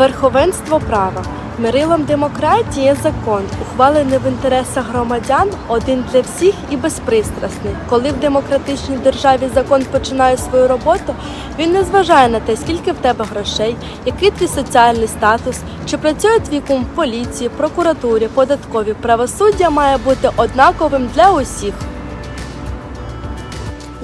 Верховенство права. Мирилом демократії є закон, ухвалений в інтересах громадян, один для всіх і безпристрасний. Коли в демократичній державі закон починає свою роботу, він не зважає на те, скільки в тебе грошей, який твій соціальний статус, чи працює твій кум в поліції, прокуратурі, податкові. Правосуддя має бути однаковим для усіх.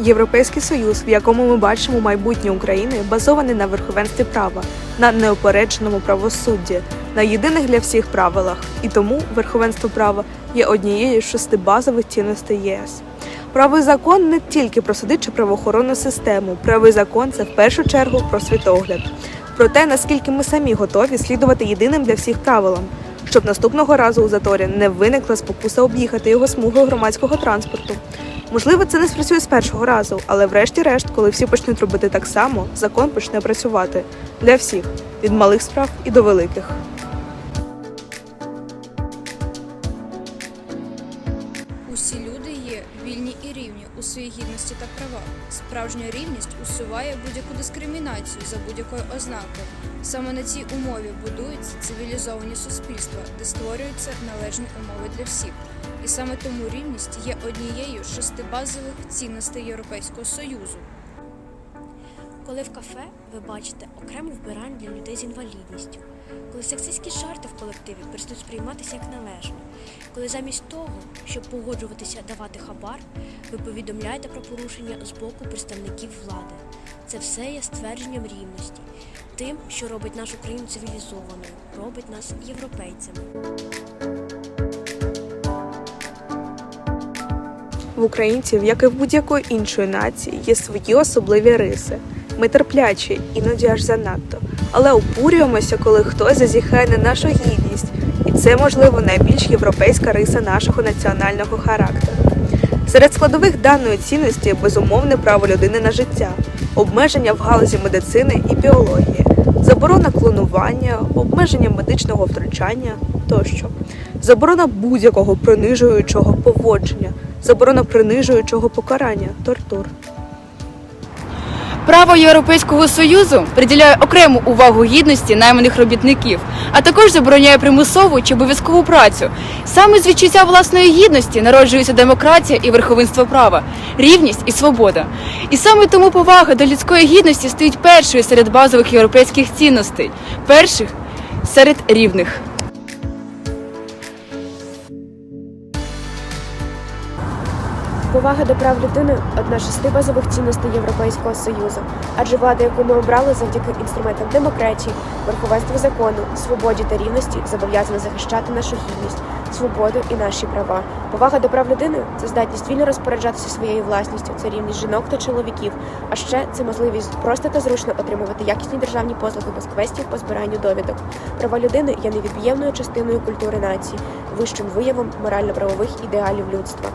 Європейський союз, в якому ми бачимо майбутнє України, базований на верховенстві права, на неопередженому правосудді, на єдиних для всіх правилах. І тому верховенство права є однією з шести базових цінностей ЄС. Правий закон не тільки про суди чи правоохоронну систему. Правий закон це в першу чергу про світогляд, про те, наскільки ми самі готові слідувати єдиним для всіх правилам, щоб наступного разу у заторі не виникла спокуса об'їхати його смугою громадського транспорту. Можливо, це не спрацює з першого разу, але врешті-решт, коли всі почнуть робити так само, закон почне працювати для всіх від малих справ і до великих. Своїй та правах. Справжня рівність усуває будь-яку дискримінацію за будь-якою ознакою. Саме на цій умові будуються цивілізовані суспільства, де створюються належні умови для всіх. І саме тому рівність є однією з шести базових цінностей Європейського Союзу. Коли в кафе ви бачите окрему вбиральню для людей з інвалідністю, коли сексистські жарти в колективі перестають сприйматися як належне, коли замість того, щоб погоджуватися давати хабар, ви повідомляєте про порушення з боку представників влади. Це все є ствердженням рівності, тим, що робить нашу країну цивілізованою, робить нас європейцями. В українців, як і в будь-якої іншої нації, є свої особливі риси. Ми терплячі, іноді аж занадто, але обурюємося, коли хтось зазіхає на нашу гідність, і це, можливо, найбільш європейська риса нашого національного характеру. Серед складових даної цінності безумовне право людини на життя, обмеження в галузі медицини і біології, заборона клонування, обмеження медичного втручання тощо, заборона будь-якого принижуючого поводження, заборона принижуючого покарання, тортур. Право Європейського союзу приділяє окрему увагу гідності найманих робітників, а також забороняє примусову чи обов'язкову працю. Саме з відчуття власної гідності народжується демократія і верховенство права, рівність і свобода. І саме тому повага до людської гідності стоїть першою серед базових європейських цінностей, перших серед рівних. Повага до прав людини одна з шести базових цінностей Європейського Союзу, адже влада, яку ми обрали завдяки інструментам демократії, верховенству закону, свободі та рівності, зобов'язана захищати нашу гідність, свободу і наші права. Повага до прав людини це здатність вільно розпоряджатися своєю власністю, це рівність жінок та чоловіків. А ще це можливість просто та зручно отримувати якісні державні послуги без квестів по збиранню довідок. Права людини є невід'ємною частиною культури нації, вищим виявом морально-правових ідеалів людства.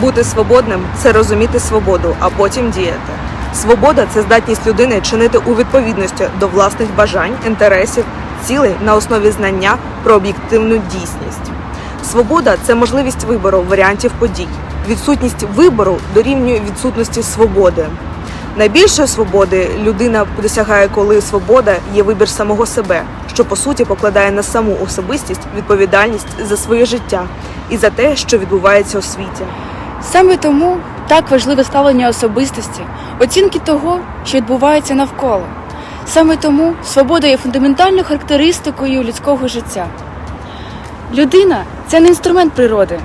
Бути свободним це розуміти свободу, а потім діяти. Свобода це здатність людини чинити у відповідності до власних бажань, інтересів, цілей на основі знання про об'єктивну дійсність. Свобода це можливість вибору варіантів подій. Відсутність вибору дорівнює відсутності свободи. Найбільшої свободи людина досягає, коли свобода є вибір самого себе, що по суті покладає на саму особистість відповідальність за своє життя і за те, що відбувається у світі. Саме тому так важливе ставлення особистості, оцінки того, що відбувається навколо. Саме тому свобода є фундаментальною характеристикою людського життя. Людина це не інструмент природи.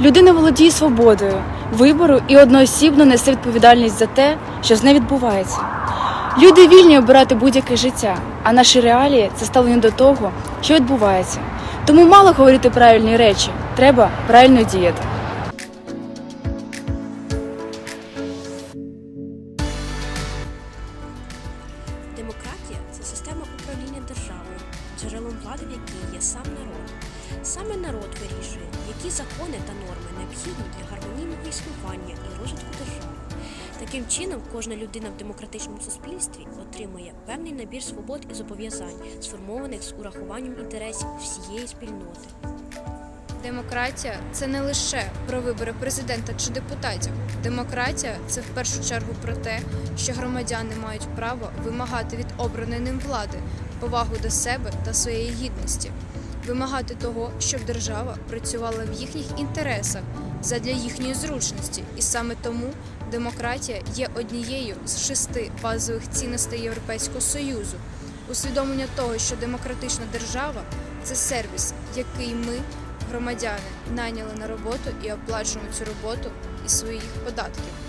Людина володіє свободою, вибору і одноосібно несе відповідальність за те, що з нею відбувається. Люди вільні обирати будь-яке життя, а наші реалії це ставлення до того, що відбувається. Тому мало говорити правильні речі, треба правильно діяти. Саме народ вирішує, які закони та норми необхідні для гармонійного існування і розвитку держави. Таким чином, кожна людина в демократичному суспільстві отримує певний набір свобод і зобов'язань, сформованих з урахуванням інтересів всієї спільноти. Демократія це не лише про вибори президента чи депутатів. Демократія це в першу чергу про те, що громадяни мають право вимагати від обраної ним влади повагу до себе та своєї гідності, вимагати того, щоб держава працювала в їхніх інтересах задля їхньої зручності, і саме тому демократія є однією з шести базових цінностей Європейського союзу. Усвідомлення того, що демократична держава це сервіс, який ми, громадяни, найняли на роботу і оплачуємо цю роботу із своїх податків.